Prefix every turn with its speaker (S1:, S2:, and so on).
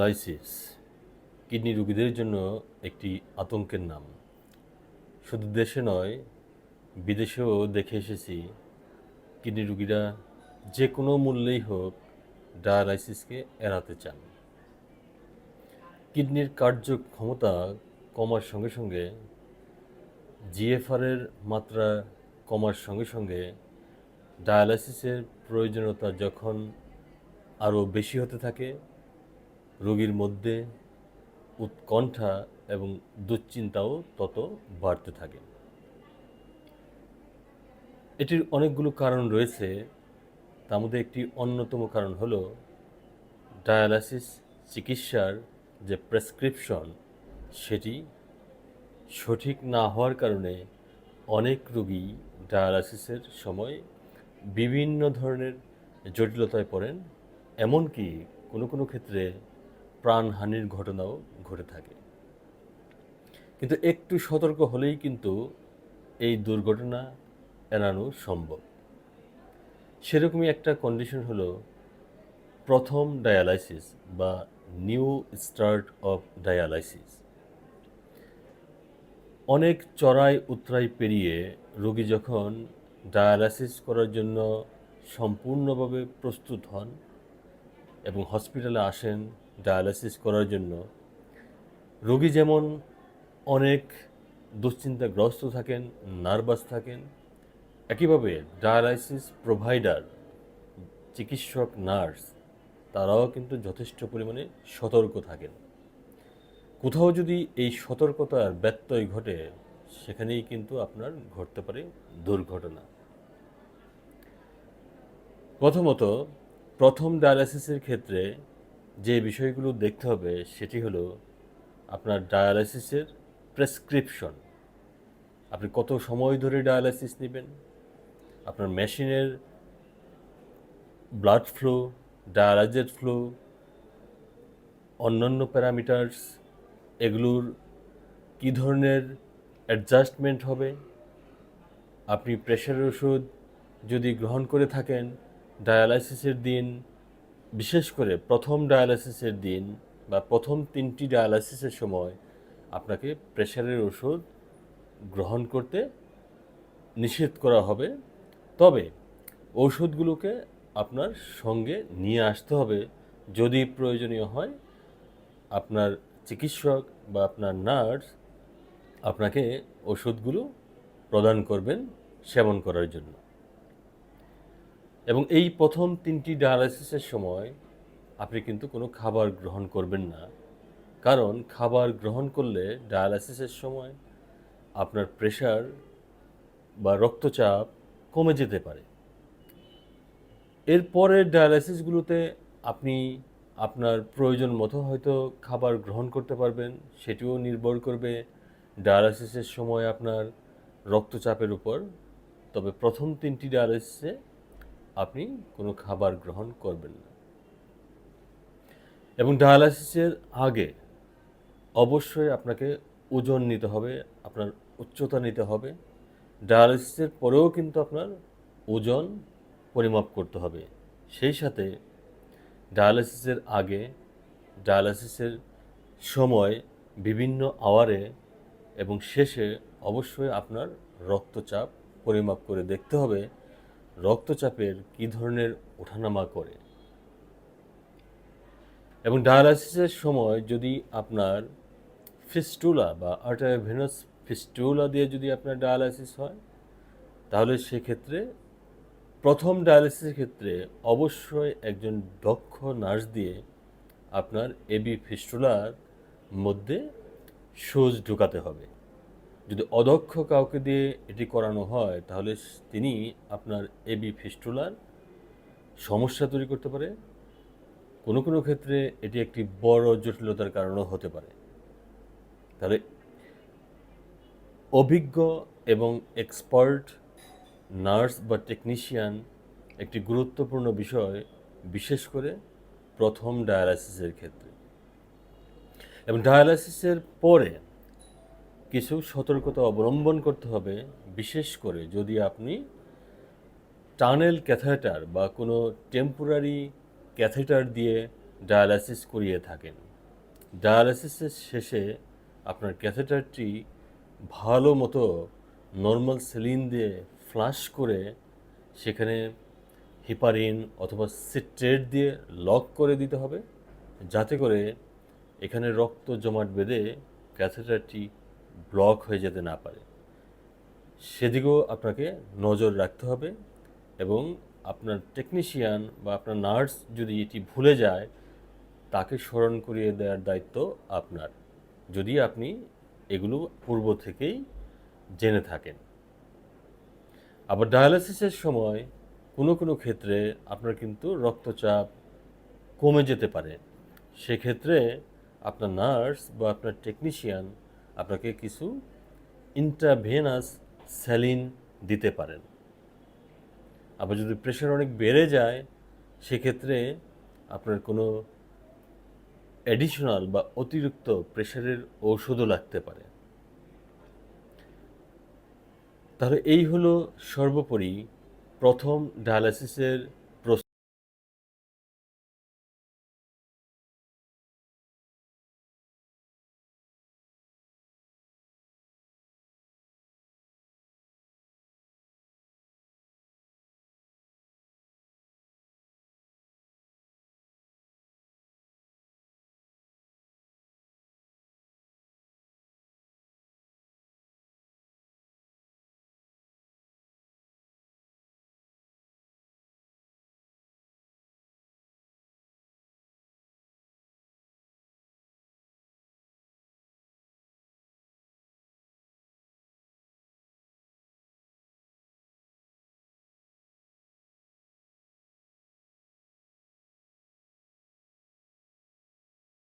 S1: Lysis, kidney রোগীদের জন্য একটি আতঙ্কের নাম। শুধু দেশে নয়, বিদেশেও দেখে এসেছি কিডনি রোগীরা যে কোনো মূল্যেই হোক ডায়ালাইসিসকে এড়াতে চান। কিডনির কার্যক্ষমতা কমার সঙ্গে সঙ্গে, জিএফআরের মাত্রা কমার সঙ্গে সঙ্গে ডায়ালাইসিসের প্রয়োজনীয়তা যখন আরও বেশি হতে থাকে রোগীর মধ্যে উৎকণ্ঠা এবং দুশ্চিন্তাও তত বাড়তে থাকে। এটির অনেকগুলো কারণ রয়েছে। তার মধ্যে একটি অন্যতম কারণ হল ডায়ালাইসিস চিকিৎসার যে প্রেসক্রিপশন, সেটি সঠিক না হওয়ার কারণে অনেক রোগী ডায়ালাইসিসের সময় বিভিন্ন ধরনের জটিলতায় পড়েন। এমনকি কোনো কোনো ক্ষেত্রে প্রাণহানির ঘটনাও ঘটে থাকে। কিন্তু একটু সতর্ক হলেই কিন্তু এই দুর্ঘটনা এড়ানো সম্ভব। সেরকমই একটা কন্ডিশন হলো প্রথম ডায়ালাইসিস বা নিউ স্টার্ট অফ ডায়ালাইসিস অনেক চড়াই উতরাই পেরিয়ে রোগী যখন ডায়ালাইসিস করার জন্য সম্পূর্ণভাবে প্রস্তুত হন এবং হসপিটালে আসেন ডায়ালাইসিস করার জন্য রোগী যেমন অনেক দুশ্চিন্তাগ্রস্ত থাকেন, নার্ভাস থাকেন, একইভাবে ডায়ালাইসিস প্রোভাইডার, চিকিৎসক, নার্স, তারাও কিন্তু যথেষ্ট পরিমাণে সতর্ক থাকেন। কোথাও যদি এই সতর্কতার ব্যত্যয় ঘটে, সেখানেই কিন্তু আপনার ঘটতে পারে দুর্ঘটনা। প্রথমত, প্রথম ডায়ালাইসিসের ক্ষেত্রে যে বিষয়গুলো দেখতে হবে সেটি হলো আপনার ডায়ালাইসিসের প্রেসক্রিপশন। আপনি কত সময় ধরে ডায়ালাইসিস নেবেন? আপনার মেশিনের ব্লাড ফ্লো ডায়ালাইজেড ফ্লো, অন্যান্য প্যারামিটার্স, এগুলোর কী ধরনের অ্যাডজাস্টমেন্ট হবে? আপনি প্রেশারের ওষুধ যদি গ্রহণ করে থাকেন, ডায়ালাইসিসের দিন বিশেষ করে প্রথম ডায়ালাইসিসের দিন বা প্রথম তিনটি ডায়ালাইসিসের সময় আপনাকে প্রেশারের ওষুধ গ্রহণ করতে নিষেধ করা হবে। তবে ঔষধগুলোকে আপনার সঙ্গে নিয়ে আসতে হবে যদি প্রয়োজনীয় হয়। আপনার চিকিৎসক বা আপনার নার্স আপনাকে ওষুধগুলো প্রদান করবেন সেবন করার জন্য। এবং এই প্রথম তিনটি ডায়ালাইসিসের সময় আপনি কিন্তু কোনো খাবার গ্রহণ করবেন না। কারণ খাবার গ্রহণ করলে ডায়ালাইসিসের সময় আপনার প্রেশার বা রক্তচাপ কমে যেতে পারে। এরপরের ডায়ালাইসিসগুলোতে আপনি আপনার প্রয়োজন মতো হয়তো খাবার গ্রহণ করতে পারবেন, সেটিও নির্ভর করবে ডায়ালাইসিসের সময় আপনার রক্তচাপের উপর। তবে প্রথম তিনটি ডায়ালাইসিসে আপনি কোনো খাবার গ্রহণ করবেন না। এবং ডায়ালাইসিসের আগে অবশ্যই আপনাকে ওজন নিতে হবে, আপনার উচ্চতা নিতে হবে। ডায়ালিসিসের পরেও কিন্তু আপনার ওজন পরিমাপ করতে হবে। সেই সাথে ডায়ালিসিসের আগে ডায়ালিসিসের সময় বিভিন্ন আওয়ারে এবং শেষে অবশ্যই আপনার রক্তচাপ পরিমাপ করে দেখতে হবে। রক্তচাপের কী ধরনের ওঠানামা করে? এবং ডায়ালাইসিসের সময় যদি আপনার ফিস্টুলা বা আর্টারভেনাস ফিস্টুলা দিয়ে যদি আপনার ডায়ালাইসিস হয়, তাহলে সেক্ষেত্রে প্রথম ডায়ালিসিসের ক্ষেত্রে অবশ্যই একজন দক্ষ নার্স দিয়ে আপনার এবি ফিস্টুলার মধ্যে সুচ ঢুকাতে হবে। যদি অদক্ষ কাউকে দিয়ে এটি করানো হয়, তাহলে তিনি আপনার এবি ফিস্টুলার সমস্যা তৈরি করতে পারে। কোনো কোনো ক্ষেত্রে এটি একটি বড় জটিলতার কারণও হতে পারে। তাহলে অভিজ্ঞ এবং এক্সপার্ট নার্স বা টেকনিশিয়ান একটি গুরুত্বপূর্ণ বিষয়, বিশেষ করে প্রথম ডায়ালাইসিসের ক্ষেত্রে। এবং ডায়ালাইসিসের পরে কিছু সতর্কতা অবলম্বন করতে হবে, বিশেষ করে যদি আপনি টানেল ক্যাথেটার বা কোনো টেম্পোরারি ক্যাথেটার দিয়ে ডায়ালাইসিস করিয়ে থাকেন। ডায়ালাইসিসের শেষে আপনার ক্যাথেটারটি ভালো মতো নর্মাল সেলিন দিয়ে ফ্লাশ করে সেখানে হিপারিন অথবা সিট্রেট দিয়ে লক করে দিতে হবে, যাতে করে এখানে রক্ত জমাট বেঁধে ক্যাথেটারটি ব্লক হয়ে যেতে না পারে। সেদিকেও আপনাকে নজর রাখতে হবে এবং আপনার টেকনিশিয়ান বা আপনার নার্স যদি এটি ভুলে যায়, তাকে স্মরণ করিয়ে দেওয়ার দায়িত্ব আপনার। যদি আপনি এগুলো পূর্ব থেকেই জেনে থাকেন। আবার ডায়ালিসিসের সময় কোনো কোনো ক্ষেত্রে আপনার কিন্তু রক্তচাপ কমে যেতে পারে। সেক্ষেত্রে আপনার নার্স বা আপনার টেকনিশিয়ান আপনাকে কিছু ইন্ট্রাভেনাস স্যালিন দিতে পারেন। আবার যদি প্রেশার অনেক বেড়ে যায়, সেক্ষেত্রে আপনার কোনো অ্যাডিশনাল বা অতিরিক্ত প্রেশারের ঔষধও লাগতে পারে। তাহলে এই হলো সর্বোপরি প্রথম ডায়ালাইসিসের